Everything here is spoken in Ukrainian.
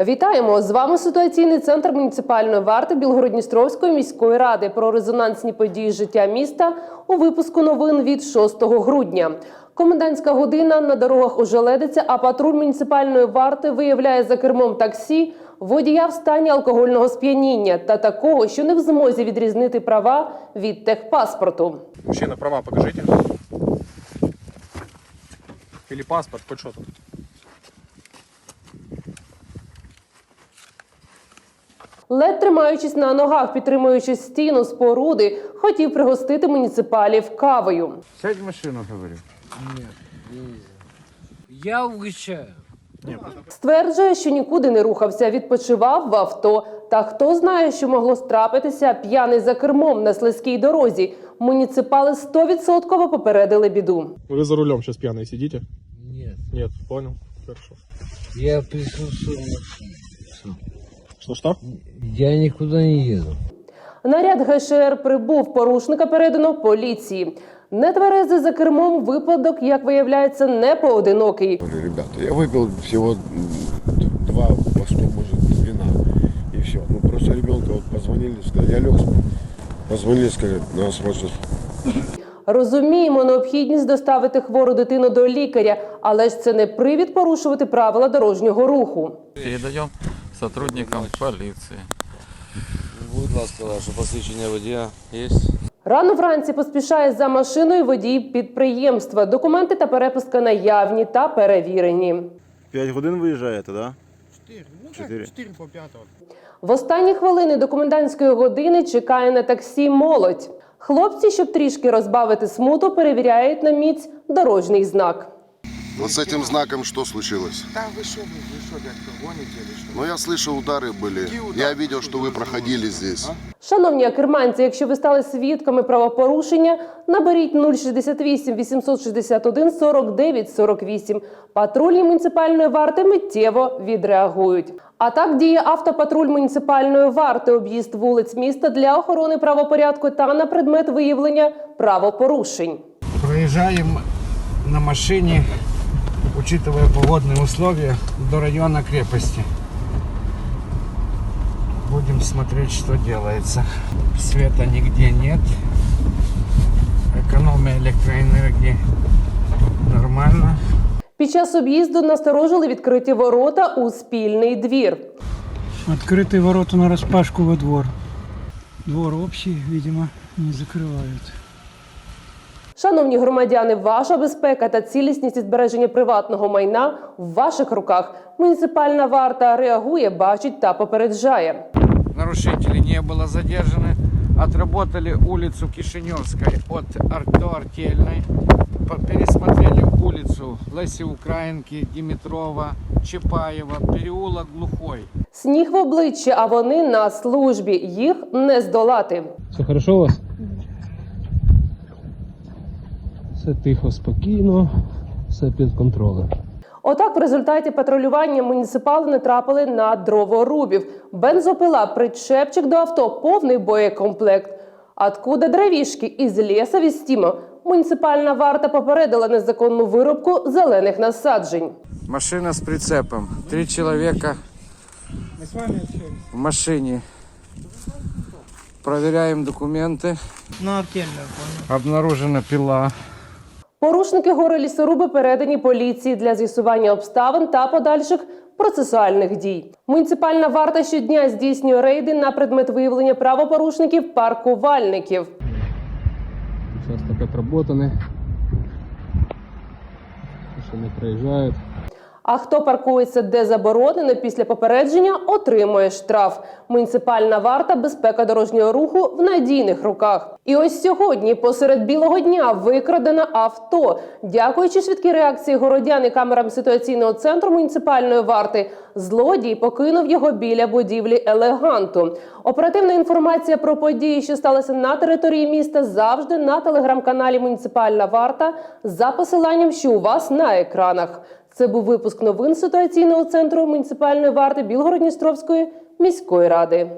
Вітаємо з вами ситуаційний центр муніципальної варти Білгородністровської міської ради про резонансні події життя міста у випуску новин від 6 грудня. Комендантська година на дорогах ожеледиться, а патруль муніципальної варти виявляє за кермом таксі водія в стані алкогольного сп'яніння та такого, що не в змозі відрізнити права від техпаспорту. Мужчина, права покажите. Или паспорт, хоть что тут. Лед, тримаючись на ногах, підтримуючи стіну споруди, хотів пригостити муніципалів кавою. Сядь в машину, говорю. Я угощаю. Стверджує, що нікуди не рухався, відпочивав в авто. Та хто знає, що могло страпитися п'яний за кермом на слизькій дорозі. Муніципали 100% попередили біду. Вы за рулем сейчас пьяные сидите? Нет, Нет, понял. Хорошо. я присутствую. Что-что? Я никуда не еду. Наряд ГШР прибув. Порушника передано поліції. Нетверезий за кермом випадок, як виявляється, не поодинокий. Говорю, ребята, я выпил всего м, два по сто, может, вина. И все. Ну, просто ребенка вот позвонили, сказали, я лег спать. Позвонили, сказали, надо срочно Розуміємо необхідність доставити хвору дитину до лікаря, але ж це не привід порушувати правила дорожнього руху. Передаем сотрудникам полиции. Будь ласка, ваше посвідчення водія є? Рано вранці поспішає за машиною водій підприємства. Документи та переписка наявні та перевірені. 5 годин виїжджаєте, так? Да? 4. Ну, В останні хвилини до комендантської години чекає на таксі молодь. Хлопці, щоб трішки розбавити смуту, перевіряють на міць дорожній знак. Вот с этим знаком что случилось? Да вы что, вы что, дядька, гоните или что? Ну, я слышал, удары были. Я видел, что вы проходили здесь. Шановні акерманці, якщо ви стали свідками правопорушення, наберіть 068 861 49 48. Патрульні муніципальної варти миттєво відреагують. А так діє автопатруль муніципальної варти, об'їзд вулиць міста для охорони правопорядку та на предмет виявлення правопорушень. Проезжаем на машине, учитывая погодные условия, до района крепости. Будем смотреть, что делается. Света нигде нет. Экономия электроэнергии нормально. Під час об'їзду насторожили відкриті ворота у спільний двір. Открытые ворота на распашку во двор. Двор общий, видимо, не закрывают. Шановні громадяни, ваша безпека та цілісність і збереження приватного майна в ваших руках. Муніципальна варта реагує, бачить та попереджає. Нарушители не было задержаны. Отработали улицу Кишиневской от Ар- до Артельной. Пересмотрели улицу Леси Украинки, Димитрова, Чапаева, переулок Глухой. Сніг в обличчя, а вони на службі. Їх не здолати. Все хорошо у вас? Все тихо, спокійно, все під контролем. Отак, в результаті патрулювання муніципали не трапили на дроворубів. Бензопила, причепчик до авто, повний боєкомплект. Откуда дровішки із ліса вістімо. Муніципальна варта попередила незаконну вирубку зелених насаджень. Машина с прицепом. Три человека в машине. Проверяем документы. Ну, Обнаружена пила. Порушники гори лісоруби передані поліції для з'ясування обставин та подальших процесуальних дій. Муніципальна варта щодня здійснює рейди на предмет виявлення правопорушників паркувальників. Участок отработаний. Ще не проїжджають. А хто паркується де заборонено після попередження, отримує штраф. Муніципальна варта безпека дорожнього руху в надійних руках. І ось сьогодні, посеред білого дня, викрадено авто. Дякуючи швидкій реакції городян і камерам ситуаційного центру муніципальної варти, злодій покинув його біля будівлі елеганту. Оперативна інформація про події, що сталися на території міста, завжди на телеграм-каналі Муніципальна варта за посиланням, що у вас на екранах. Це був випуск новин ситуаційного центру муніципальної варти Білгородністровської міської ради.